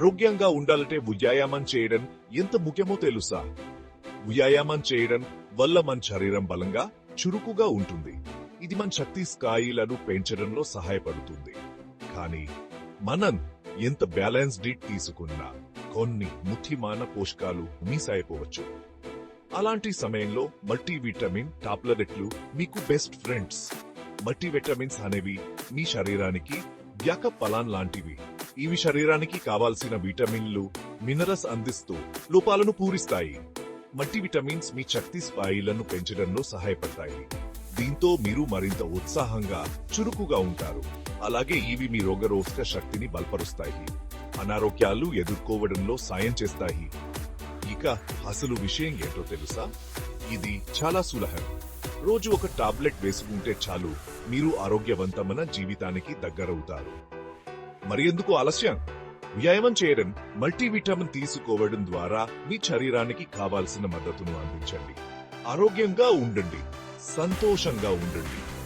ఆరోగ్యంగా ఉండాలంటే వ్యాయామం చేయడం ఎంత ముఖ్యమో తెలుసా? వ్యాయామం చేయడం వల్ల మన శరీరం బలంగా చురుకుగా ఉంటుంది. ఇది మన శక్తి స్థాయిలను పెంచడంలో సహాయపడుతుంది. కానీ మనం ఎంత బ్యాలెన్స్ డీట్ తీసుకున్నా కొన్ని ముఖ్యమైన పోషకాలు మిస్ అయిపోవచ్చు అలాంటి సమయంలో మల్టీవిటమిన్ టాబ్లెట్లు మీకు బెస్ట్ ఫ్రెండ్స్. మల్టీవిటమిన్స్ అనేవి మీ శరీరానికి వ్యాక పలాన్ లాంటివి ఇవి శరీరానికి కావాల్సిన విటమిన్లు మినరల్స్ అందిస్తూ లోపాలను పూరిస్తాయి. మట్టి విటమిన్స్ మీ శక్తి స్థాయిలను పెంచడంలో సహాయపడతాయి. దీంతో మీరు మరింత ఉత్సాహంగా చురుకుగా ఉంటారు. అలాగే ఇవి మీ రోగరోధక శక్తిని బలపరుస్తాయి. అనారోగ్యాలు ఎదుర్కోవడంలో సాయం చేస్తాయి. ఇక అసలు విషయం ఏంటో తెలుసా? ఇది చాలా సులభం రోజు ఒక టాబ్లెట్ వేసుకుంటే చాలు మీరు ఆరోగ్యవంతమైన జీవితానికి దగ్గరవుతారు. మరి ఎందుకు ఆలస్యం? వ్యాయామం చేయడం మల్టీవిటమిన్ తీసుకోవడం ద్వారా మీ శరీరానికి కావాల్సిన మద్దతును అందించండి. ఆరోగ్యంగా ఉండండి. సంతోషంగా ఉండండి.